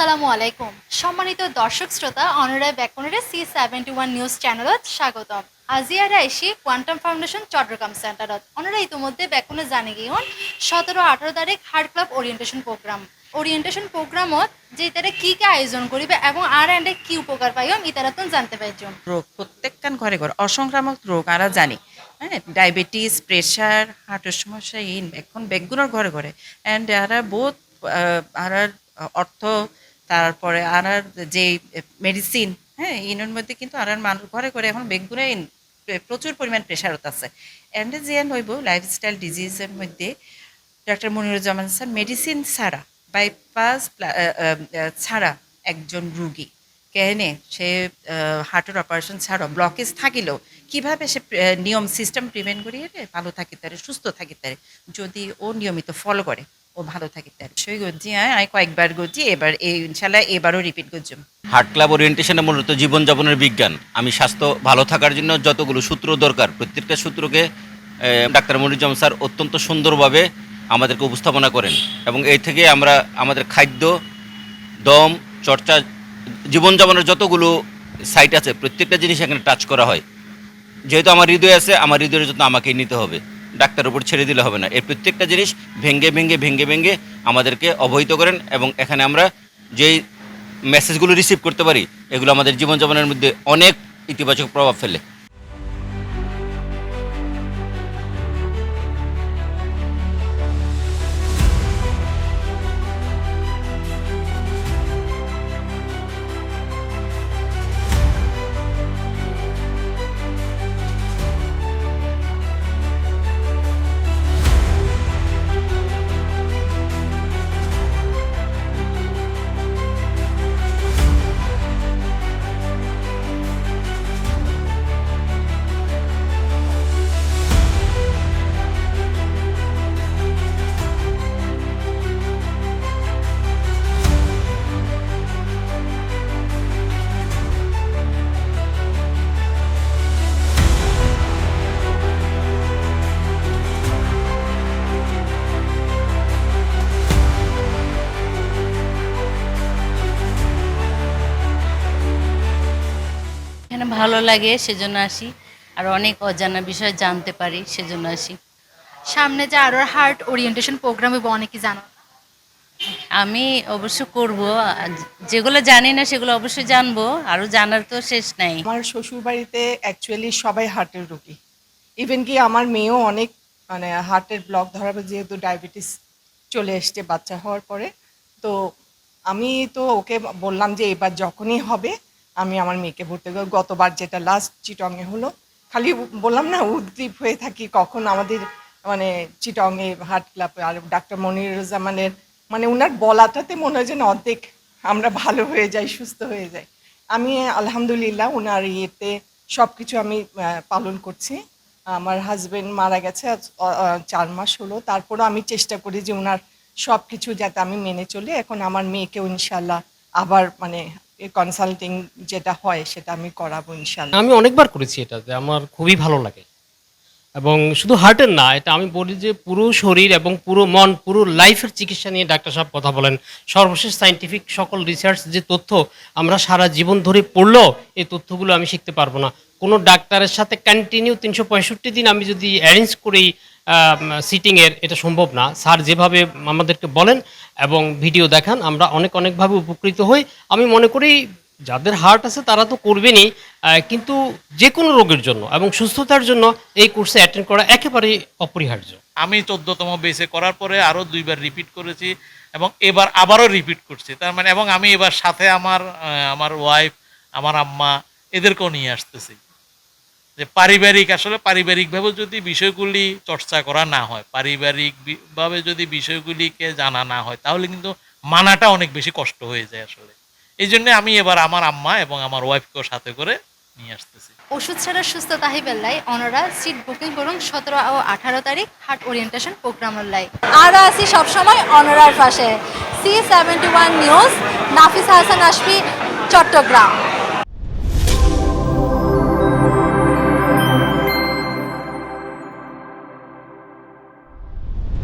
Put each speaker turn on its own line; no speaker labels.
আসসালামু আলাইকুম। সম্মানিত দর্শক শ্রোতা অনরায় ব্যাকনের সি সেভেন্টি ওয়ান নিউজ চ্যানেলত স্বাগতম। আজি আর আইসি কোয়ান্টাম ফাউন্ডেশন চট্টগ্রাম সেন্টারত অনরা ইতিমধ্যে ব্যাকনে জানি গিয়ন সতেরো আঠারো তারিখ heart club orientation program orientation প্রোগ্রামত যে তারা কি কি আয়োজন করিবে এবং আর এন্ডে কি উপকার পাইম ইতারাতন জানতে পাইছুন
রোগ প্রত্যেকখান ঘরে ঘরে, অসংক্রামক রোগ আমরা জানি। হ্যাঁ ডায়াবেটিস প্রেশার হার্টের সমস্যা ইন এখন বেগুনের ঘরে ঘরে। অ্যান্ড আর বহুত আর অর্থ তারপরে আনার যে মেডিসিন হ্যাঁ ইনের মধ্যে কিন্তু আনার মানুষ ঘরে ঘরে এখন বেগুনে প্রচুর পরিমাণ প্রেশারত আছে। অ্যান্ড যে হইব লাইফস্টাইল ডিজিজের মধ্যে ডক্টর মনিরুজ্জামান স্যার মেডিসিন ছাড়া বাইপাস ছাড়া একজন রুগী, কেনে সে হার্টের অপারেশন ছাড়া ব্লকেজ থাকিলেও কীভাবে সে নিয়ম সিস্টেম প্রিভেন্ট করিয়ে ভালো থাকি তারে, সুস্থ থাকি তারে, যদি ও নিয়মিত ফলো করে। ও ভালো থাকি গজ্জি আয় আমি কয়েকবার গজ্জি এবার এই ইনশাল্লাহ এবারও রিপিট গজ্জুম
হার্ট ক্লাব ওরিয়েন্টেশনে মূলত জীবনযাপনের বিজ্ঞান। আমি স্বাস্থ্য ভালো থাকার জন্য যতগুলো সূত্র দরকার, প্রত্যেকটা সূত্রকে ডাক্তার মনিরুজ্জাম স্যার অত্যন্ত সুন্দরভাবে আমাদেরকে উপস্থাপনা করেন এবং এই থেকে আমরা আমাদের খাদ্য, দম, চর্চা, জীবনযাপনের যতগুলো সাইট আছে, প্রত্যেকটা জিনিস এখানে টাচ করা হয়। যেহেতু আমার হৃদয় আছে, আমার হৃদয়ের যত্ন আমাকেই নিতে হবে। ডাক্তার উপর ছেড়ে দিলে হবে না। এর প্রত্যেকটা জিনিস ভেঙ্গে ভেঙ্গে ভেঙ্গে ভেঙ্গে আমাদেরকে অবহিত করেন এবং এখানে আমরা যেই মেসেজগুলো রিসিভ করতে পারি, এগুলো আমাদের জীবনযাপনের মধ্যে অনেক ইতিবাচক প্রভাব ফেলে।
ভালো লাগে, সেজন্য আসি। আর অনেক অজানা বিষয় জানতে পারি, সেজন্য আসি।
সামনে যে আরও হার্ট ওরিয়েন্টেশন প্রোগ্রাম হইব অনেকে জানো।
আমি অবশ্য করব যেগুলো জানি না, সেগুলো অবশ্যই জানব। আরও জানার তো শেষ নাই।
আমার শ্বশুর বাড়িতে অ্যাকচুয়ালি সবাই হার্টের রোগী। ইভেন কি আমার মেয়েও অনেক মানে হার্টের ব্লক ধরাবে, যেহেতু ডায়াবেটিস চলে এসছে বাচ্চা হওয়ার পরে। তো আমি তো ওকে বললাম যে, এবার যখনই হবে আমি আমার মেয়েকে ভর্তি করব গতবার যেটা লাস্ট চিটংয়ে হলো, খালি বললাম না উদ্দীপ হয়ে থাকি, কখন আমাদের মানে চিটংয়ে হার্ট ক্লাব আর ডাক্তার মনিরুজ্জামানের মানে ওনার বলাটাতে মনে হয় যেন অর্ধেক আমরা ভালো হয়ে যাই, সুস্থ হয়ে যাই। আমি আলহামদুলিল্লাহ ওনার ইয়েতে সব কিছু আমি পালন করছি। আমার হাজবেন্ড মারা গেছে চার মাস হলো। তারপরও আমি চেষ্টা করি যে ওনার সব কিছু যাতে আমি মেনে চলি। এখন আমার মেয়েকেও ইনশাল্লাহ আবার মানে কনসাল্টিং যেটা হয়, সেটা আমি করাবো ইনশাল্লাহ।
আমি অনেকবার করেছি এটাতে আমার খুবই ভালো লাগে। এবং শুধু হার্টের না, এটা আমি বলি যে পুরো শরীর এবং পুরো মন, পুরো লাইফের চিকিৎসা নিয়ে ডাক্তার সাহেব কথা বলেন। সর্বশেষ সাইন্টিফিক সকল রিসার্চ যে তথ্য আমরা সারা জীবন ধরে পড়লেও এই তথ্যগুলো আমি শিখতে পারব না। কোনো ডাক্তারের সাথে কন্টিনিউ তিনশো পঁয়ষট্টি দিন আমি যদি অ্যারেঞ্জ করি সিটিংয়ের এটা সম্ভব না। স্যার যেভাবে আমাদেরকে বলেন এবং ভিডিও দেখান, আমরা অনেক অনেকভাবে উপকৃত হই। আমি মনে করি যাদের হার্ট আছে তারা তো করবেনই কিন্তু যে কোনো রোগের জন্য এবং সুস্থতার জন্য এই কোর্সে অ্যাটেন্ড করা একেবারেই অপরিহার্য।
আমি চোদ্দতম বেসে করার পরে আরও দুইবার রিপিট করেছি এবং এবার আবারও রিপিট করছি। তার মানে এবং আমি এবার সাথে আমার আমার ওয়াইফ আমার আম্মা এদেরকেও নিয়ে আসতেছি। যে পারিবারিক, আসলে পারিবারিকভাবে যদি বিষয়গুলি চর্চা করা না হয়, পারিবারিকভাবে যদি বিষয়গুলিকে জানা না হয়, তাহলে কিন্তু মানাটা অনেক বেশি কষ্ট হয়ে যায় আসলে। এই জন্য আমি এবার আমার আম্মা এবং আমার ওয়াইফকেও সাথে করে নিয়ে আসতেছি।
ওষুধ ছাড়া সুস্থ তাহি বেলায় অনরা, সিট বুকিং করুন সতেরো ও আঠারো তারিখ হার্ট ওরিয়েন্টেশন প্রোগ্রামের লাই। আর আছি সবসময় অনরার পাশে। C seventy one news Nafis Hasan Asfi Chattogram.